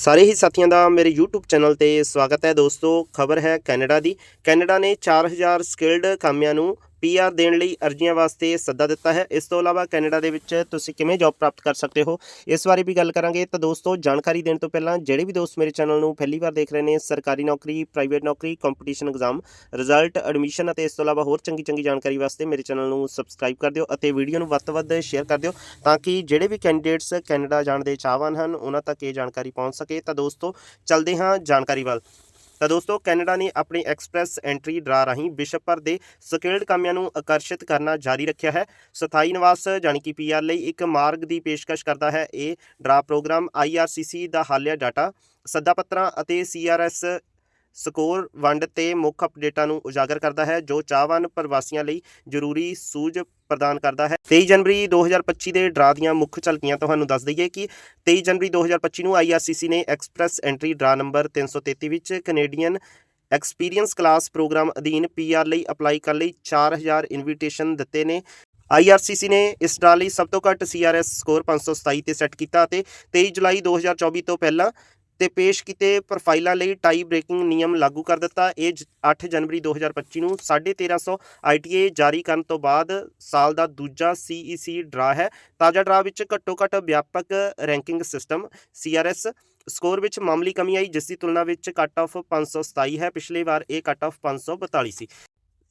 ਸਾਰੇ ਹੀ ਸਾਥੀਆਂ ਦਾ ਮੇਰੇ YouTube ਚੈਨਲ ਤੇ ਸਵਾਗਤ ਹੈ ਦੋਸਤੋ। ਖਬਰ ਹੈ ਕੈਨੇਡਾ ਦੀ। ਕੈਨੇਡਾ ਨੇ 4000 ਸਕਿਲਡ ਕਾਮਿਆਂ ਨੂੰ PR ਦੇਣ ਲਈ ਅਰਜ਼ੀਆਂ ਵਾਸਤੇ ਸੱਦਾ ਦਿੱਤਾ ਹੈ। ਇਸ ਤੋਂ ਇਲਾਵਾ ਕੈਨੇਡਾ ਦੇ ਵਿੱਚ ਤੁਸੀਂ ਕਿਵੇਂ ਜੌਬ ਪ੍ਰਾਪਤ ਕਰ ਸਕਦੇ ਹੋ? ਇਸ ਬਾਰੇ ਵੀ ਗੱਲ ਕਰਾਂਗੇ। ਤਾਂ ਦੋਸਤੋ, ਜਾਣਕਾਰੀ ਦੇਣ ਤੋਂ ਪਹਿਲਾਂ ਜਿਹੜੇ ਵੀ ਦੋਸਤ ਮੇਰੇ ਚੈਨਲ ਨੂੰ ਪਹਿਲੀ ਵਾਰ ਦੇਖ ਰਹੇ ਨੇ, ਸਰਕਾਰੀ ਨੌਕਰੀ ਪ੍ਰਾਈਵੇਟ ਨੌਕਰੀ ਕੰਪੀਟੀਸ਼ਨ ਐਗਜ਼ਾਮ ਰਿਜ਼ਲਟ ਐਡਮਿਸ਼ਨ ਅਤੇ ਇਸ ਤੋਂ ਇਲਾਵਾ ਹੋਰ ਚੰਗੀ ਚੰਗੀ ਜਾਣਕਾਰੀ ਵਾਸਤੇ ਮੇਰੇ ਚੈਨਲ ਨੂੰ ਸਬਸਕ੍ਰਾਈਬ ਕਰ ਦਿਓ ਅਤੇ ਵੀਡੀਓ ਨੂੰ ਵੱਧ ਤੋਂ ਵੱਧ ਸ਼ੇਅਰ ਕਰ ਦਿਓ ਤਾਂ ਕਿ ਜਿਹੜੇ ਵੀ ਕੈਂਡੀਡੇਟਸ ਕੈਨੇਡਾ ਜਾਣ ਦੇ ਚਾਹਵਾਨ ਹਨ, ਉਹਨਾਂ ਤੱਕ ਇਹ ਜਾਣਕਾਰੀ ਪਹੁੰਚ ਸਕੇ। ਤਾਂ ਦੋਸਤੋ, ਚੱਲਦੇ ਹਾਂ ਜਾਣਕਾਰੀ ਵੱਲ। ਤਾਂ ਦੋਸਤੋ, ਕੈਨੇਡਾ ਨੇ ਆਪਣੀ ਐਕਸਪ੍ਰੈਸ ਐਂਟਰੀ ਡਰਾ ਰਾਹੀਂ ਵਿਸ਼ਵ ਭਰ ਦੇ ਸਕਿਲਡ ਕਾਮਿਆਂ ਨੂੰ ਆਕਰਸ਼ਿਤ ਕਰਨਾ ਜਾਰੀ ਰੱਖਿਆ ਹੈ। ਸਥਾਈ ਨਿਵਾਸ, ਜਾਣੀ ਕਿ ਪੀਆਰ ਲਈ ਇੱਕ ਮਾਰਗ ਦੀ ਪੇਸ਼ਕਸ਼ ਕਰਦਾ ਹੈ। ਇਹ ਡਰਾ ਪ੍ਰੋਗਰਾਮ ਆਈਆਰਸੀਸੀ ਦਾ ਹਾਲਿਆ ਡਾਟਾ, ਸੱਦਾ ਪੱਤਰਾਂ ਅਤੇ ਸੀਆਰਐਸ ਸਕੋਰ ਵੰਡ ਤੇ ਮੁੱਖ ਅਪਡੇਟਾਂ ਨੂੰ ਉਜਾਗਰ ਕਰਦਾ ਹੈ, ਜੋ ਚਾਹਵਾਨ ਪ੍ਰਵਾਸੀਆਂ ਲਈ ਜ਼ਰੂਰੀ ਸੂਝ ਪ੍ਰਦਾਨ ਕਰਦਾ ਹੈ। 23 ਜਨਵਰੀ 2025 ਦੇ ਡਰਾ ਦੀਆਂ ਮੁੱਖ ਝਲਕੀਆਂ ਤੁਹਾਨੂੰ ਦੱਸ ਦਈਏ ਕਿ 23 ਜਨਵਰੀ 2025 ਨੂੰ ਆਈਆਰਸੀਸੀ ਨੇ ਐਕਸਪ੍ਰੈਸ ਐਂਟਰੀ ਡਰਾ ਨੰਬਰ 333 ਵਿੱਚ ਕੈਨੇਡੀਅਨ ਐਕਸਪੀਰੀਅੰਸ ਕਲਾਸ ਪ੍ਰੋਗਰਾਮ ਅਧੀਨ ਪੀਆਰ ਲਈ ਅਪਲਾਈ ਕਰਨ ਲਈ 4000 ਇਨਵੀਟੇਸ਼ਨ ਦਿੱਤੇ ਨੇ। IRCC ਨੇ ਇਸ ਡਰਾ ਲਈ ਸਭ ਤੋਂ ਘੱਟ CRS ਸਕੋਰ 527 ਤੇ ਸੈੱਟ ਕੀਤਾ ਅਤੇ 23 ਜੁਲਾਈ 2024 ਤੋਂ ਪਹਿਲਾਂ ਤੇ ਪੇਸ਼ ਕੀਤੇ ਪ੍ਰੋਫਾਈਲਾਂ ਲਈ ਟਾਈ ਬ੍ਰੇਕਿੰਗ ਨਿਯਮ ਲਾਗੂ ਕਰ ਦਿੱਤਾ। ਇਹ ਜ- 8 ਜਨਵਰੀ 2025 ਨੂੰ 1350 ITA ਜਾਰੀ ਕਰਨ ਤੋਂ ਬਾਅਦ ਸਾਲ ਦਾ ਦੂਜਾ CEC ਡਰਾ ਹੈ। ਤਾਜ਼ਾ ਡਰਾ ਵਿੱਚ ਘੱਟੋ ਘੱਟ ਵਿਆਪਕ ਰੈਂਕਿੰਗ ਸਿਸਟਮ CRS ਸਕੋਰ ਵਿੱਚ ਮਾਮੂਲੀ ਕਮੀ ਆਈ, ਜਿਸ ਦੀ ਤੁਲਨਾ ਵਿੱਚ ਕੱਟ ਆਫ 527 ਹੈ। ਪਿਛਲੀ ਵਾਰ ਇਹ ਕੱਟ ਆਫ 542 ਸੀ।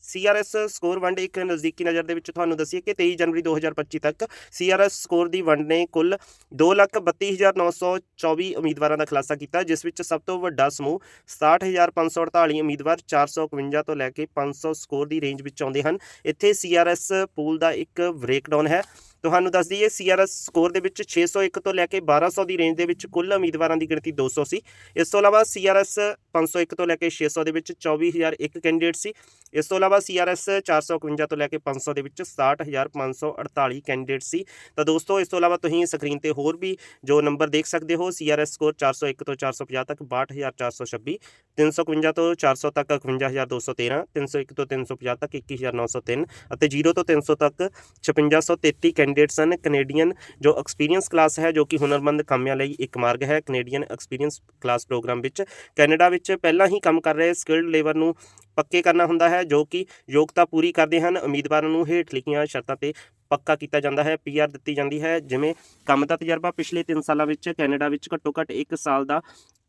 CRS ਸਕੋਰ ਵੰਡ ਇੱਕ ਨਜ਼ਦੀਕੀ ਨਜ਼ਰ ਦੇ ਵਿੱਚ ਤੁਹਾਨੂੰ ਦੱਸੀਏ ਕਿ 23 ਜਨਵਰੀ 2025 ਤੱਕ CRS ਸਕੋਰ ਦੀ ਵੰਡ ਨੇ ਕੁੱਲ 232924 ਉਮੀਦਵਾਰਾਂ ਦਾ ਖੁਲਾਸਾ ਕੀਤਾ, ਜਿਸ ਵਿੱਚ ਸਭ ਤੋਂ ਵੱਡਾ ਸਮੂਹ 67548 ਉਮੀਦਵਾਰ 451 ਤੋਂ ਲੈ ਕੇ 500 ਸਕੋਰ ਦੀ ਰੇਂਜ ਵਿੱਚ ਆਉਂਦੇ ਹਨ। ਇੱਥੇ CRS ਪੂਲ ਦਾ ਇੱਕ ਬ੍ਰੇਕਡਾਊਨ ਹੈ। ਤੁਹਾਨੂੰ ਦੱਸ ਦਈਏ CRS ਸਕੋਰ ਦੇ ਵਿੱਚ 601 ਤੋਂ ਲੈ ਕੇ 1200 ਦੀ ਰੇਂਜ ਦੇ ਵਿੱਚ ਕੁੱਲ ਉਮੀਦਵਾਰਾਂ ਦੀ ਗਿਣਤੀ 200 ਸੀ ਇਸ ਤੋਂ ਇਲਾਵਾ CRS 501 ਤੋਂ ਲੈ ਕੇ 600 ਦੇ ਵਿੱਚ 24001 ਕੈਂਡੀਡੇਟ ਸੀ। ਇਸ ਤੋਂ ਇਲਾਵਾ CRS 451 ਤੋਂ ਲੈ ਕੇ 500 ਦੇ ਵਿੱਚ 67548 ਕੈਂਡੀਡੇਟ ਸੀ ਤਾਂ ਦੋਸਤੋ, ਇਸ ਤੋਂ ਇਲਾਵਾ ਤੁਸੀਂ ਸਕਰੀਨ ਤੇ ਹੋਰ ਵੀ ਜੋ ਨੰਬਰ ਦੇਖ ਸਕਦੇ ਹੋ CRS ਸਕੋਰ 401 ਤੋਂ 450 ਤੱਕ 62426 351 ਤੋਂ 400 ਤੱਕ 51213 301 ਤੋਂ 350 ਤੱਕ 21903 ਅਤੇ 0 ਤੋਂ 300 ਤੱਕ 5633 ਕੈਂਡੀਡੇਟਸ ਹਨ ਕੈਨੇਡੀਅਨ ਜੋ ਐਕਸਪੀਰੀਅੰਸ ਕਲਾਸ ਹੈ, ਜੋ ਕਿ ਹੁਨਰਮੰਦ ਕਾਮਿਆਂ ਲਈ ਇੱਕ ਮਾਰਗ ਹੈ। ਕੈਨੇਡੀਅਨ ਐਕਸਪੀਰੀਅੰਸ ਕਲਾਸ ਪ੍ਰੋਗਰਾਮ ਵਿੱਚ ਕੈਨੇਡਾ ਵਿੱਚ ਪਹਿਲਾਂ ਹੀ ਕੰਮ ਕਰ ਰਹੇ ਸਕਿਲਡ ਲੇਬਰ ਨੂੰ ਪੱਕੇ ਕਰਨਾ ਹੁੰਦਾ ਹੈ, ਜੋ ਕਿ ਯੋਗਤਾ ਪੂਰੀ ਕਰਦੇ ਹਨ। ਉਮੀਦਵਾਰਾਂ ਨੂੰ ਹੇਠ ਲਿਖੀਆਂ ਸ਼ਰਤਾਂ ਤੇ ਪੱਕਾ ਕੀਤਾ ਜਾਂਦਾ ਹੈ ਪੀਆਰ ਦਿੱਤੀ ਜਾਂਦੀ ਹੈ। ਜਿਵੇਂ ਕੰਮ ਦਾ ਤਜਰਬਾ ਪਿਛਲੇ 3 ਸਾਲਾਂ ਵਿੱਚ ਕੈਨੇਡਾ ਵਿੱਚ ਘੱਟੋ ਘੱਟ 1 ਸਾਲ ਦਾ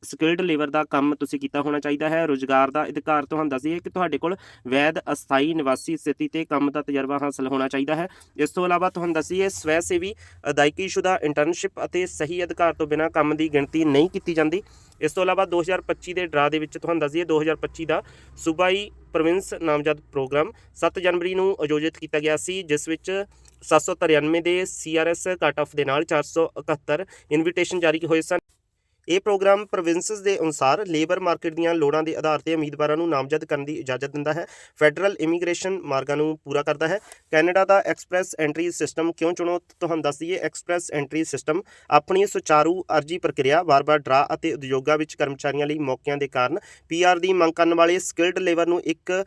ਸਕਿਲਡ ਲੇਬਰ ਦਾ ਕੰਮ ਤੁਸੀਂ ਕੀਤਾ ਹੋਣਾ ਚਾਹੀਦਾ ਹੈ, ਰੋਜ਼ਗਾਰ ਦਾ ਅਧਿਕਾਰ ਤੁਹਾਨੂੰ ਦੱਸਦੀ ਹੈ ਕਿ ਤੁਹਾਡੇ ਕੋਲ ਵੈਦ, ਅਸਥਾਈ, ਨਿਵਾਸੀ ਸਥਿਤੀ ਤੇ ਕੰਮ ਦਾ ਤਜਰਬਾ ਹਾਸਲ ਹੋਣਾ ਚਾਹੀਦਾ ਹੈ। ਇਸ ਤੋਂ ਇਲਾਵਾ ਤੁਹਾਨੂੰ ਦੱਸੀਏ ਸਵੈ ਸੇਵੀ ਅਦਾਇਗੀਸ਼ੁਦਾ ਇੰਟਰਨਸ਼ਿਪ ਅਤੇ ਸਹੀ ਅਧਿਕਾਰ ਤੋਂ ਬਿਨਾਂ ਕੰਮ ਦੀ ਗਿਣਤੀ ਨਹੀਂ ਕੀਤੀ ਜਾਂਦੀ। ਇਸ ਤੋਂ ਇਲਾਵਾ 2025 ਦੇ ਡਰਾ ਦੇ ਵਿੱਚ ਤੁਹਾਨੂੰ ਦੱਸਦੀਏ 2025 ਦਾ ਸੂਬਾਈ ਪ੍ਰੋਵਿੰਸ ਨਾਮਜ਼ਦ ਪ੍ਰੋਗਰਾਮ 7 ਜਨਵਰੀ ਨੂੰ ਆਯੋਜਿਤ ਕੀਤਾ ਗਿਆ ਸੀ, ਜਿਸ ਵਿੱਚ 793 ਦੇ ਸੀਆਰਐਸ ਕੱਟ ਆਫ ਦੇ ਨਾਲ 471 ਇਨਵੀਟੇਸ਼ਨ ਜਾਰੀ ਹੋਏ ਸਨ। ਇਹ ਪ੍ਰੋਗਰਾਮ ਪ੍ਰੋਵਿੰਸਸ ਦੇ ਅਨੁਸਾਰ ਲੇਬਰ ਮਾਰਕੀਟ ਦੀਆਂ ਲੋੜਾਂ ਦੇ ਆਧਾਰ ਤੇ ਉਮੀਦਵਾਰਾਂ ਨੂੰ ਨਾਮਜ਼ਦ ਕਰਨ ਦੀ ਇਜਾਜ਼ਤ ਦਿੰਦਾ ਹੈ। ਫੈਡਰਲ ਇਮੀਗ੍ਰੇਸ਼ਨ ਮਾਰਗਾਂ ਨੂੰ ਪੂਰਾ ਕਰਦਾ ਹੈ। ਕੈਨੇਡਾ ਦਾ ਐਕਸਪ੍ਰੈਸ ਐਂਟਰੀ ਸਿਸਟਮ ਕਿਉਂ ਚੁਣੋ? ਤੁਹਾਨੂੰ ਦੱਸ ਦਈਏ, ਐਕਸਪ੍ਰੈਸ ਐਂਟਰੀ ਸਿਸਟਮ ਆਪਣੀ ਸੁਚਾਰੂ ਅਰਜੀ ਪ੍ਰਕਿਰਿਆ ਵਾਰ-ਵਾਰ ਡਰਾ ਅਤੇ ਉਦਯੋਗਾਂ ਵਿੱਚ ਕਰਮਚਾਰੀਆਂ ਲਈ ਮੌਕਿਆਂ ਦੇ ਕਾਰਨ ਪੀਆਰ ਦੀ ਮੰਗ ਕਰਨ ਵਾਲੇ ਸਕਿਲਡ ਲੇਬਰ ਨੂੰ ਇੱਕ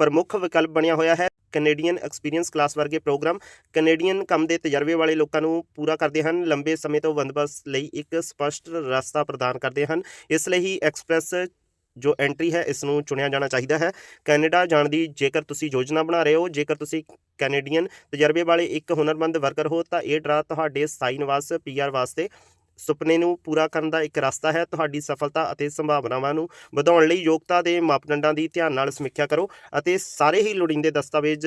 ਪ੍ਰਮੁੱਖ ਵਿਕਲਪ ਬਣਿਆ ਹੋਇਆ ਹੈ। ਕੈਨੇਡੀਅਨ ਐਕਸਪੀਰੀਅੰਸ ਕਲਾਸ ਵਰਗੇ ਪ੍ਰੋਗਰਾਮ ਕੈਨੇਡੀਅਨ ਕੰਮ ਦੇ ਤਜਰਬੇ ਵਾਲੇ ਲੋਕਾਂ ਨੂੰ ਪੂਰਾ ਕਰਦੇ ਹਨ। ਲੰਬੇ ਸਮੇਂ ਤੋਂ ਬੰਦੋਬਸਤ ਲਈ ਇੱਕ ਸਪਸ਼ਟ ਰਸਤਾ ਪ੍ਰਦਾਨ ਕਰਦੇ ਹਨ। ਇਸ ਲਈ ਹੀ ਐਕਸਪ੍ਰੈਸ ਜੋ ਐਂਟਰੀ ਹੈ, ਇਸ ਨੂੰ ਚੁਣਿਆ ਜਾਣਾ ਚਾਹੀਦਾ ਹੈ। ਕੈਨੇਡਾ ਜਾਣ ਦੀ ਜੇਕਰ ਤੁਸੀਂ ਯੋਜਨਾ ਬਣਾ ਰਹੇ ਹੋ, ਜੇਕਰ ਤੁਸੀਂ ਕੈਨੇਡੀਅਨ ਤਜਰਬੇ ਵਾਲੇ ਇੱਕ ਹੁਨਰਮੰਦ ਵਰਕਰ ਹੋ, ਤਾਂ ਇਹ ਡਰਾ ਤੁਹਾਡੇ ਸਥਾਈ ਨਿਵਾਸ ਪੀਆਰ ਵਾਸਤੇ ਸੁਪਨੇ ਨੂੰ ਪੂਰਾ ਕਰਨ ਦਾ ਇੱਕ ਰਸਤਾ ਹੈ। ਤੁਹਾਡੀ ਸਫਲਤਾ ਅਤੇ ਸੰਭਾਵਨਾਵਾਂ ਨੂੰ ਵਧਾਉਣ ਲਈ ਯੋਗਤਾ ਦੇ ਮਾਪਦੰਡਾਂ ਦੀ ਧਿਆਨ ਨਾਲ ਸਮੀਖਿਆ ਕਰੋ ਅਤੇ ਸਾਰੇ ਹੀ ਲੋੜੀਂਦੇ ਦਸਤਾਵੇਜ਼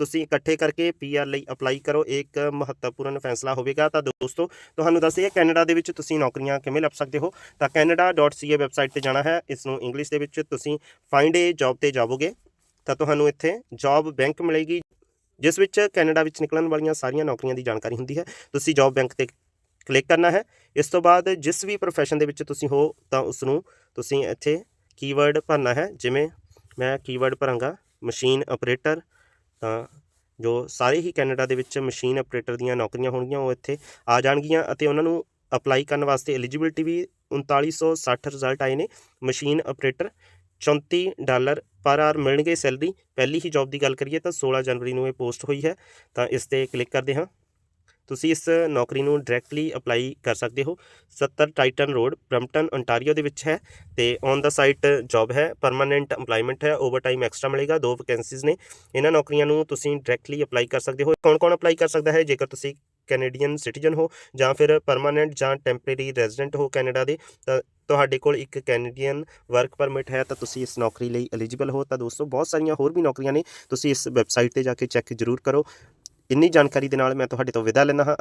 ਤੁਸੀਂ ਇਕੱਠੇ ਕਰਕੇ ਪੀਆਰ ਲਈ ਅਪਲਾਈ ਕਰੋ। ਇਹ ਇੱਕ ਮਹੱਤਵਪੂਰਨ ਫੈਸਲਾ ਹੋਵੇਗਾ। ਤਾਂ ਦੋਸਤੋ, ਤੁਹਾਨੂੰ ਦੱਸਿਆ ਕੈਨੇਡਾ ਦੇ ਵਿੱਚ ਤੁਸੀਂ ਨੌਕਰੀਆਂ ਕਿਵੇਂ ਲੱਭ ਸਕਦੇ ਹੋ? ਤਾਂ canada.ca ਵੈਬਸਾਈਟ ਤੇ ਜਾਣਾ ਹੈ। ਇਸ ਨੂੰ ਇੰਗਲਿਸ਼ ਦੇ ਵਿੱਚ ਤੁਸੀਂ ਫਾਈਂਡ ਏ ਜੌਬ ਤੇ ਜਾਵੋਗੇ। ਤਾਂ ਤੁਹਾਨੂੰ ਇੱਥੇ ਜੌਬ ਬੈਂਕ ਮਿਲੇਗੀ, ਜਿਸ ਵਿੱਚ ਕੈਨੇਡਾ ਵਿੱਚ ਨਿਕਲਣ ਵਾਲੀਆਂ ਸਾਰੀਆਂ ਨੌਕਰੀਆਂ ਦੀ ਜਾਣਕਾਰੀ ਹੁੰਦੀ ਹੈ। ਤੁਸੀਂ ਜੌਬ ਬੈਂਕ ਤੇ ਕਲਿੱਕ ਕਰਨਾ ਹੈ। ਇਸ ਤੋਂ ਬਾਅਦ ਜਿਸ ਵੀ ਪ੍ਰੋਫੈਸ਼ਨ ਦੇ ਵਿੱਚ ਤੁਸੀਂ ਹੋ, ਤਾਂ ਉਸ ਨੂੰ ਤੁਸੀਂ ਇੱਥੇ ਕੀਵਰਡ ਭਰਨਾ ਹੈ। ਜਿਵੇਂ ਮੈਂ ਕੀਵਰਡ ਭਰਾਂਗਾ ਮਸ਼ੀਨ ਆਪਰੇਟਰ ਤਾਂ ਜੋ ਸਾਰੇ ਹੀ ਕੈਨੇਡਾ ਦੇ ਵਿੱਚ ਮਸ਼ੀਨ ਆਪਰੇਟਰ ਦੀਆਂ ਨੌਕਰੀਆਂ ਹੋਣਗੀਆਂ, ਉਹ ਇੱਥੇ ਆ ਜਾਣਗੀਆਂ ਅਤੇ ਉਹਨਾਂ ਨੂੰ ਅਪਲਾਈ ਕਰਨ ਵਾਸਤੇ ਐਲੀਜੀਬਿਲਟੀ ਵੀ 3960 ਰਿਜ਼ਲਟ ਆਏ ਨੇ। Machine operator 34 dollar per hour ਮਿਲਣਗੇ ਸੈਲਰੀ। ਪਹਿਲੀ ਹੀ ਜੌਬ ਦੀ ਗੱਲ ਕਰੀਏ ਤਾਂ 16 ਜਨਵਰੀ ਨੂੰ ਇਹ ਪੋਸਟ ਹੋਈ ਹੈ। ਤਾਂ ਇਸ ਤੇ ਕਲਿੱਕ ਕਰਦੇ ਹਾਂ। ਤੁਸੀਂ ਇਸ ਨੌਕਰੀ ਨੂੰ ਡਾਇਰੈਕਟਲੀ ਅਪਲਾਈ ਕਰ ਸਕਦੇ ਹੋ। 70 ਟਾਈਟਨ ਰੋਡ ਬ੍ਰਮਟਨ ਓਨਟਾਰੀਓ ਦੇ ਵਿੱਚ ਹੈ ਤੇ ਔਨ ਦਾ ਸਾਈਟ ਜੌਬ ਹੈ ਪਰਮਾਨੈਂਟ EMPLOYMENT ਹੈ ਓਵਰਟਾਈਮ ਐਕਸਟਰਾ ਮਿਲੇਗਾ, ਦੋ ਵੈਕੈਂਸੀਜ਼ ਨੇ। ਇਹਨਾਂ ਨੌਕਰੀਆਂ ਨੂੰ ਤੁਸੀਂ ਡਾਇਰੈਕਟਲੀ ਅਪਲਾਈ ਕਰ ਸਕਦੇ ਹੋ। ਕੌਣ ਕੌਣ ਅਪਲਾਈ ਕਰ ਸਕਦਾ ਹੈ? ਜੇਕਰ ਤੁਸੀਂ ਕੈਨੇਡੀਅਨ ਸਿਟੀਜ਼ਨ ਹੋ ਜਾਂ ਫਿਰ ਪਰਮਾਨੈਂਟ ਜਾਂ ਟੈਂਪਰੇਰੀ ਰੈਜ਼ੀਡੈਂਟ ਹੋ ਕੈਨੇਡਾ ਦੇ, ਤਾਂ ਤੁਹਾਡੇ ਕੋਲ ਇੱਕ ਕੈਨੇਡੀਅਨ ਵਰਕ ਪਰਮਿਟ ਹੈ, ਤਾਂ ਤੁਸੀਂ ਇਸ ਨੌਕਰੀ ਲਈ ਐਲੀਜੀਬਲ ਹੋ। ਤਾਂ ਦੋਸਤੋ, ਬਹੁਤ ਸਾਰੀਆਂ ਹੋਰ ਵੀ ਨੌਕਰੀਆਂ ਨੇ। ਤੁਸੀਂ ਇਸ ਵੈਬਸਾਈਟ ਤੇ ਜਾ ਕੇ ਚੈੱਕ ਜ਼ਰੂਰ ਕਰੋ। ਇੰਨੀ ਜਾਣਕਾਰੀ ਦੇ ਨਾਲ ਮੈਂ ਤੁਹਾਡੇ ਤੋਂ ਵਿਦਾ ਲੈਂਦਾ ਹਾਂ।